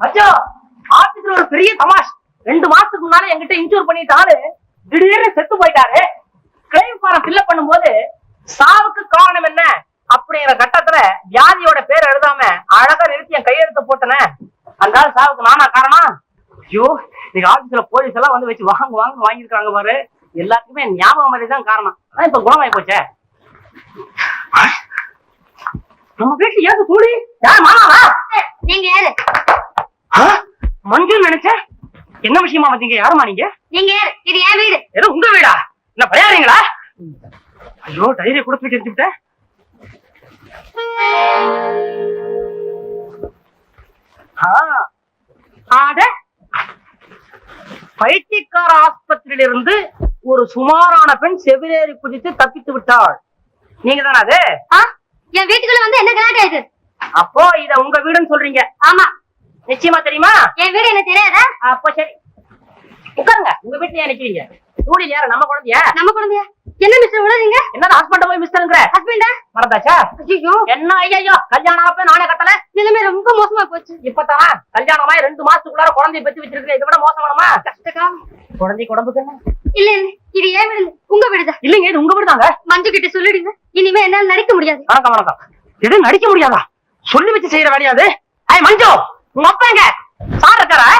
அச்சோ ஆபீஸ்ல ஒரு பெரிய தமாஷ். ரெண்டு மாசத்துக்கு முன்னால என்கிட்ட இன்சூர் பண்ணிட்ட ஆளு திடீர்னு செத்து போயிட்டாரு. கிளைம் ஃபார்ம் ஃபில்அப் பண்ணும்போது சாவுக்கு காரணம் என்ன அப்படிங்கிற கட்டத்துல வியாதியோட பேர் எழுதாம அழகா நிறுத்தி என் கையெழுத்து போட்டனே. அந்த ஆள் சாவுக்கு நானா காரணம்? ஐயோ நீங்க ஆபீஸ்ல போலீஸ் எல்லாம் வந்து வச்சு வாங்க வாங்க வாங்கியிருக்காங்க பாரு. எல்லாத்துக்குமே ஞாபகம் மாதிரி தான் காரணம். அதான் இப்ப குணமாயி போச்சே. நம்ம வீட்டுல ஏது கூடி யார் மாமாவா நீங்க யாரு? மஞ்சள் நினைச்சேன் என்ன விஷயமா வந்தீங்க? யாருமா நீங்க? நீங்க இது என் வீடு. ஏதோ உங்க வீடா? என்ன பழையாறீங்களா ஐயோ டைரி கொடுத்து வச்சு விட்டேன். ஆட பைத்தியக்கார ஆஸ்பத்திரியிலிருந்து ஒரு சுமாரான பெண் செவிலேறி குதித்து தப்பித்து விட்டாள். நீங்க தானே அது? என் வீட்டுக்குள்ள வந்து என்ன கலாட்டா இது? அப்போ இத உங்க வீடுன்னு சொல்றீங்க. ஆமா. நிச்சயமா தெரியுமா? என் வீடு என்ன தெரியாதா? அப்ப சரி. உட்காருங்க. உங்க வீட்டுல ஏன் நிக்கிறீங்க? தூணில யாரு நம்ம குழந்தையா? நம்ம குழந்தையா? என்ன மிஸ்டர் உணர்றீங்க என்னது ஹஸ்பண்ட போய் மிஸ்டர்ங்கிற ஹஸ்பண்டா மறந்தாச்சா? ஐயோ என்ன ஐயோ கல்யாணம் ஆனப்ப நானே கட்டல. நிலைமை ரொம்ப மோசமா போச்சு. இப்பதானா கல்யாணமாய் ரெண்டு மாசத்துக்குள்ளார குழந்தைய பெத்து வச்சிருக்க இதை விட மோசம் வேணுமா? கஷ்டகாலம் குழந்தை உடம்புக்கு என்ன? இல்ல இல்ல. இது ஏன் வீடு. உங்க வீடுதான். இல்லைங்க இது உங்க வீடு தாங்க மஞ்சு கிட்ட சொல்லிடுங்க. இனிமே என்னால நடிக்க முடியாது. வணக்கம் வணக்கம். இது நடிக்க முடியாதா? சொல்லி வச்சு செய்யற வேலையாது ஐய் மஞ்சு! எங்க? சார் இருக்காரா?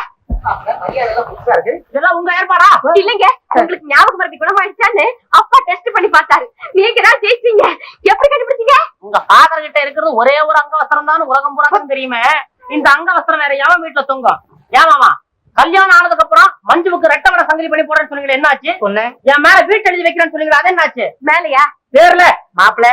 இதெல்லாம் உங்க ஏற்பாடா? இல்லங்க. உங்களுக்கு ஞாபகம் மறதி குணமாயிடுச்சான்னு அப்பா டெஸ்ட் பண்ணி பார்த்தாரு. நீங்க தான் ஜெயிச்சீங்க. எப்படி கண்டுபிடிச்சீங்க? உங்க ஃபாதர் கிட்ட இருக்கிறது ஒரே ஒரு அங்கவஸ்திரம் தான் உலகம் பூராக்கும் தெரியுமே. இந்த அங்கவஸ்திரம் வேற எவன் வீட்டுல தூங்கும்? ஏமாமா கல்யாணம் ஆனதுக்கு அப்புறம் மஞ்சுவுக்கு ரெட்டை வட சங்கிலி பண்ணி போறேன்னு சொன்னீங்களே என்னாச்சு? சொன்னேன் என் மேல வீட்டு எழுதி வைக்கிறேன்னு சொன்னீங்களா அது என்னாச்சு? மேலையா? பேர்ல. மாப்பிள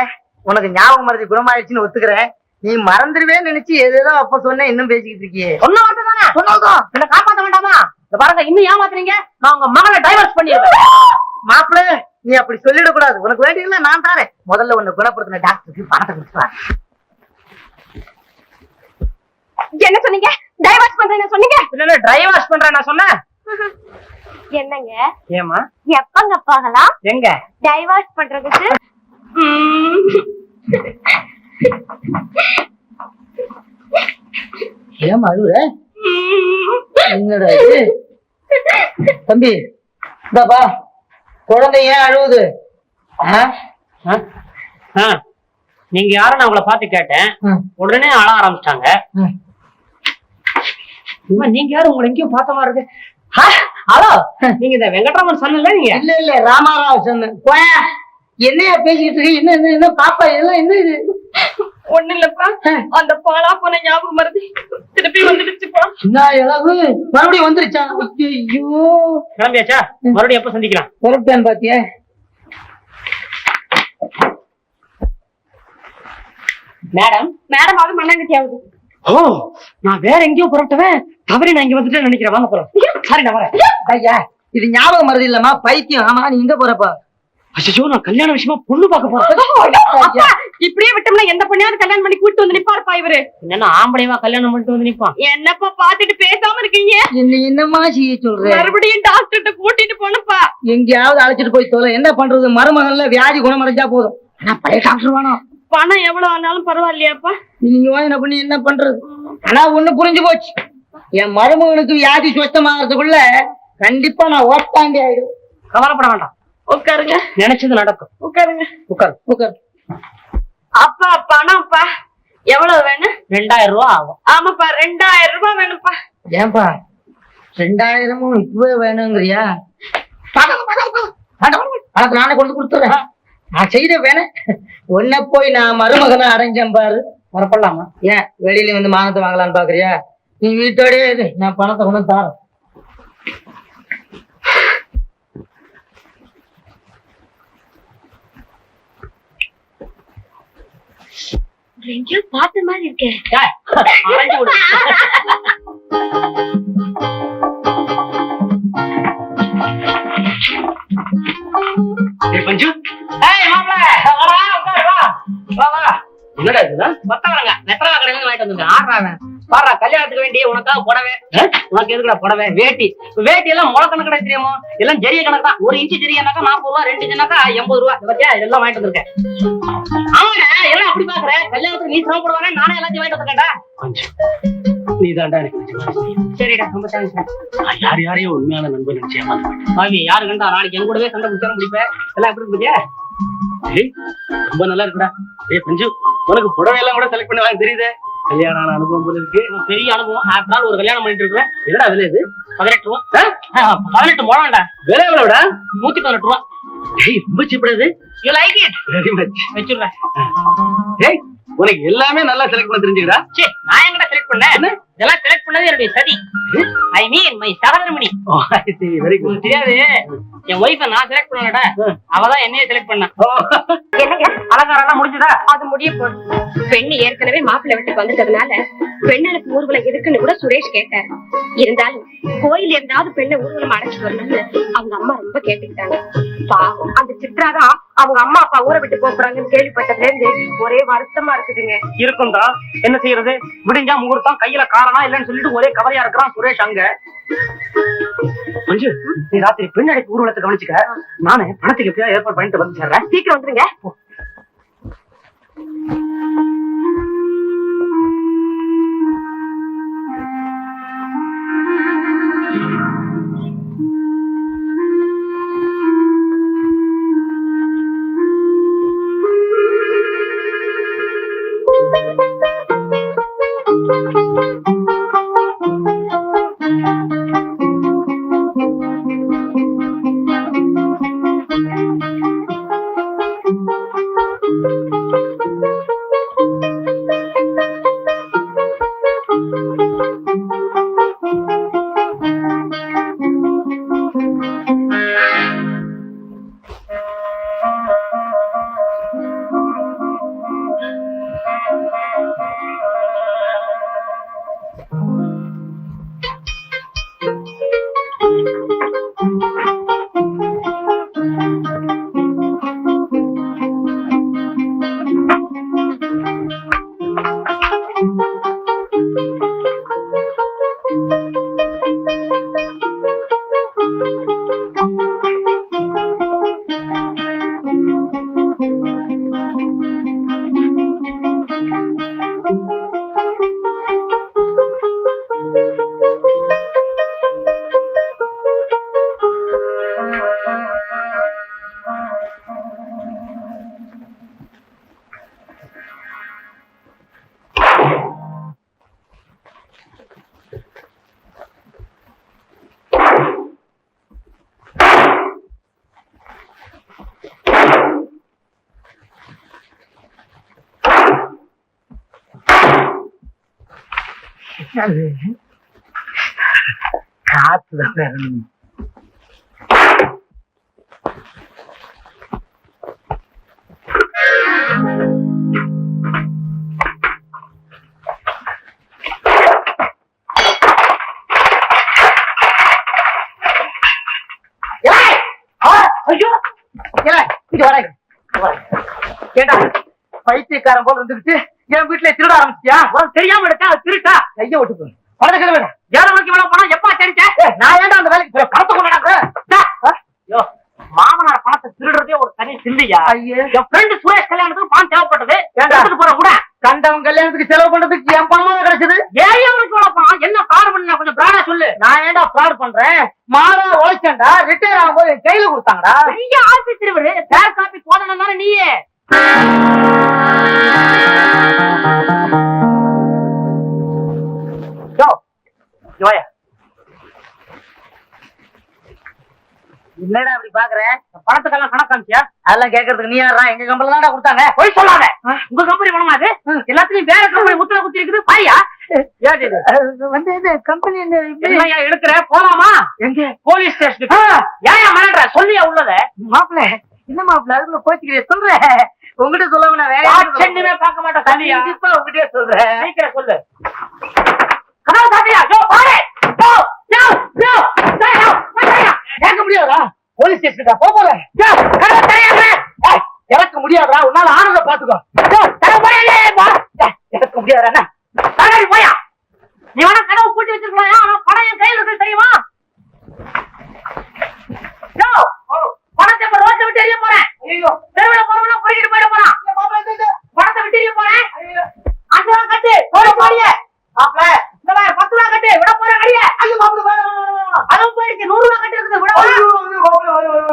உனக்கு ஞாபகம் மறதி குணமாயிடுச்சுன்னு ஒத்துக்கிறேன். நீ மறந்துடுவே நினைச்சு ஏதேதோ அப்ப சொன்ன இன்னும் பேசிக்கிட்டு இருக்கியே. சொன்ன வார்த்தை தானே? சொன்னதும் என்ன காப்பாத்த வேண்டாமா? இந்த பாருங்க இன்னும் ஏமாத்துறீங்க. நான் உங்க மகனை டைவர்ஸ் பண்ணிடுவேன். மாப்பிள நீ அப்படி சொல்லிடக்கூடாது. உனக்கு வேண்டியதுல நான் தாரேன். முதல்ல உன்னை குணப்படுத்தின டாக்டருக்கு பணத்தை கொடுத்துருவாங்க என்ன சொன்னீங்க? டைவர்ஸ் பண்றேன்னு சொன்னீங்க? இல்ல டிரைவர்ஸ் பண்றேன் நான் சொன்னேன். என்னங்க? ஏமா எப்பங்க போகலாம்? எங்க? டைவர்ஸ் பண்றதுக்கு? ஏன் அழுகுற என்னடா இது? தம்பி இந்தாப்பா குழந்தை ஏன் அழுவுது. நீங்க யாரும் நான் உங்களை பார்த்து கேட்டேன். உடனே அழ ஆரம்பிச்சிட்டாங்க. இம்மா, நீங்க யாரும் உங்களை எங்கேயும் பார்த்த மாதிரி இருக்கு. ஹலோ நீங்க இந்த வெங்கட்ராமன் சொன்னல நீங்க? இல்ல இல்ல ராமாராவ் சொன்ன என்னையா பேசிக்கிட்டு இருக்க? என்ன என்ன என்ன பாப்பா இதெல்லாம் என்ன இது? ஒண்ணு இல்லப்பா அந்த பாலா போன ஞாபகம் மறதி திருப்பி வந்துடுச்சுப்பா. இளவு? மறுபடியும் வந்துருச்சா? ஐயோ கிளம்பியாச்சா? மறுபடியும் எப்ப சந்திக்கலாம்? புறப்பேன் பாத்தியா. மேடம். மேடம் ஆகுது மண்ணாங்கட்டி ஆகுது ஓ நான் வேற எங்கேயோ புறப்பட்டவன் தவறி நான் இங்க வந்துட்டு நினைக்கிறேன். வாங்க போறோம். சரி நான் வரேன் ஐயா. இது ஞாபகம் மறதி இல்லம்மா? பைத்தியம். ஆமா நீ எங்க போறப்பா? அச்சோ நான் கல்யாண விஷயமா பொண்ணு பார்க்க போறேன். அப்பா, இப்படியே விட்டோம்னா எந்த பொண்ணையாவது கல்யாணம் பண்ணி கூட்டு வந்து நிப்பாருப்பா இவரு? என்னன்னா ஆம்பளையவா கல்யாணம் பண்ணிட்டு வந்து நிப்பான். என்னப்பா பாத்துட்டு பேசாம இருக்கீங்க? என்ன என்னம்மா செய்ய சொல்ற? மறுபடியும் டாக்டர்கிட்ட கூட்டிட்டு போனப்பா எங்கேயாவது அழைச்சிட்டு போய் தொலை. என்ன பண்றது? மருமகன்ல வியாதி குணமடைஞ்சா போதும். ஆனா பழைய டாக்டர் வேணும். பணம் எவ்வளவு ஆனாலும் பரவாயில்லையாப்பா. நீங்க யோசனை பண்ணி என்ன பண்றது? ஆனா ஒண்ணு புரிஞ்சு போச்சு. என் மருமகனுக்கு வியாதி சுத்தமாகறதுக்குள்ள கண்டிப்பா நான் ஓட்டாண்டி ஆயிடும் கவலைப்பட வேண்டாம். உட்காருங்க. நினைச்சது நடக்கும். உட்காருங்க. உட்கார். உட்கார். அப்பா பணம்ப்பா. எவ்வளவு வேணும்? ரெண்டாயிரம் ரூபாய் ஆகும். ஆமாப்பா ரெண்டாயிரம் ரூபாய் வேணும்ப்பா. ஏன்பா? ரெண்டாயிரமும் இப்பவே வேணுங்கிறியா? பணத்தை நானே கொண்டு கொடுத்துறேன். நான் செய்த வேணேன் உன்னை போய் நான் மருமகனை அடைஞ்சேன் பாரு. வரப்படலாமா ஏன்? வெளியில வந்து மானத்தை வாங்கலாம்னு பாக்குறியா? நீ வீட்டோடயே நான் பணத்தை கொண்டு தாரேன். எங்கேயோ பார்த்த மாதிரி இருக்கேன் பஞ்சு. ஏய், மாப்ள வா வா. வா, வா. என்னடா இதுதான்? கொத்தவரங்க, நெட்டரவா கடையில வாங்கிட்டு வந்திருக்கேன். ஆடுறா அவன். பாருடா, கல்யாணத்துக்கு வேண்டி உனக்காக புடவை? உனக்கு எதுக்குடா புடவை? வேட்டி. வேட்டி எல்லாம் முளை கணக்கு தெரியுமோ? எல்லாம் ஜெரிய கணக்கு தான் ஒரு இன்ச்சு ஜெரியனாக்கா நாற்பது ரூபா ரெண்டு இன்ச்சுனாக்கா எண்பது ரூபா. பத்தியா? இதெல்லாம் வாங்கிட்டு வந்திருக்கேன். ஆமாங்க எல்லாம் அப்படி பாக்குறேன் கல்யாணத்துக்கு நீ சிரமப்படுவாங்க நானே எல்லாத்தையும் வாங்கிட்டு வந்திருக்கேன்டா. நீ தாண்டா. சரிடா ரொம்ப தேங்க்ஸ் யார் யாரையும் உண்மையான ஏமாந்து போயிட்டேன் பாவி யாரு கண்டா? நாளைக்கு என் கூடவே சண்டை பிடிச்சாலும் பிடிப்பேன். எல்லாம் எப்படி இருந்துச்சு? ரொம்ப நல்லா இருக்குடா. ஏய் பஞ்சு உனக்கு புடவை எல்லாம் கூட செலக்ட் பண்ணலாம் தெரியுதே? கல்யாணம் ஆன அனுபவம் போல இருக்கு. பெரிய அனுபவம். ஆஃப்டர் ஆல் ஒரு கல்யாணம் பண்ணிட்டு இருக்கேன். என்னடா அதுல இது? பதினெட்டு ரூபா. பதினெட்டு முழம்டா விலை எவ்வளவுடா? நூத்தி பதினெட்டு ரூபா. ஏய் ரொம்ப சீப்படாது you like it very much வச்சுடுறேன். ஏய் உனக்கு எல்லாமே நல்லா செலக்ட் பண்ண தெரிஞ்சுக்கடா. சே நான் எங்கடா செலக்ட் பண்ணேன்? இதெல்லாம் செலக்ட் பண்ணது என்னுடைய சதி. ஐ மீன் மை சகோதரமணி வெரி குட் தெரியாது? என் ஒய்ஃபை நான் செலக்ட் பண்ணலடா. அவதான் என்னைய செலக்ட் பண்ணா. என்னங்க? அலங்காரம் முடிஞ்சதா? அது முடிய பெண்ணு ஏற்கனவே மாப்பிள்ளை வீட்டுக்கு வந்துட்டதுனால பெண்ணனுக்கு ஊர்வலம் எதுக்குன்னு கூட சுரேஷ் கேட்டாரு. இருந்தாலும் கோயில் இருந்தாவது பெண்ணை ஊர்வலம் அழைச்சிட்டு வரணும்னு அவங்க அம்மா ரொம்ப கேட்டுக்கிட்டாங்க. பாவம் அந்த சித்ராதான் அவங்க அம்மா அப்பா ஊரை விட்டு போறாங்கன்னு கேள்விப்பட்டதுல இருந்து ஒரே வருத்தமா இருக்குதுங்க. இருக்கும் தான் என்ன செய்யறது? விடிஞ்சா முகூர்த்தம் கையில காரணம் இல்லைன்னு சொல்லிட்டு ஒரே கவலையா இருக்கிறான் சுரேஷ் அங்க. மஞ்சு நீ ராத்திரி பெண்ணடை ஊர்வலத்தை கவனிச்சுக்க. நானு பணத்துக்கு எப்படியா ஏற்பாடு பண்ணிட்டு வந்து சேர்றேன். சீக்கிரம் வந்துருங்க. காத்துதான் வேணும் பைத்தியக்காரன் போல இருந்துகிட்டு என் வீட்டுல திருட ஆரம்பிச்சியா தெரியாம எடுத்தா திருட்டா? கைய விட்டு போய் பணத்தை கிளம்ப ஏழு மணிக்கு வேலை போனா எப்ப தெரிஞ்ச? நான் ஏன்டா அந்த வேலைக்கு பணத்தை ஐயோ மாமனார் பணத்தை திருடுறதே ஒரு தனி சில்லியா என் ஃப்ரெண்டு சுரேஷ் கல்யாணத்துக்கு பணம் தேவைப்பட்டது. எடுத்துட்டு போற கூட. கண்டவன் கல்யாணத்துக்கு செலவு பண்றதுக்கு என் பணமா கிடைச்சது? வேலை பணம்? என்ன ஃப்ராட் பண்ண? கொஞ்சம் பிராடா சொல்லு. நான் ஏன்டா ஃப்ராட் பண்றேன்? மாறா உழைச்சேன்டா. ரிட்டையர் ஆகும்போது என் கையில கொடுத்தாங்கடா. பெரிய ஆசி திருவரு பேர் காப்பி போடணும் தானே நீயே. என்னடா அப்படி பாக்குற? பணத்துக்கெல்லாம் கணக்கு காமிச்சியா? அதெல்லாம் கேக்குறதுக்கு நீ யாரா எங்க கம்பெனில தான்டா கொடுத்தாங்க. போய் சொல்லாத. உங்க கம்பெனி பணமா அது? எல்லாத்துலயும் வேற கம்பெனி முத்திர குத்தி இருக்குது. பாரியா வந்து இந்த கம்பெனி எடுக்கிற? போலாமா? எங்க? போலீஸ் ஸ்டேஷனுக்கு. ஏன் மிரட்டுற சொல்லியா உள்ளத? மாப்பிள்ள என்ன மாப்பிள்ள அதுக்குள்ள கோச்சிக்கிற சொல்ற. உங்ககிட்ட சொல்லாம நான் வேற பார்க்க மாட்டேன் உங்ககிட்டயே சொல்றேன்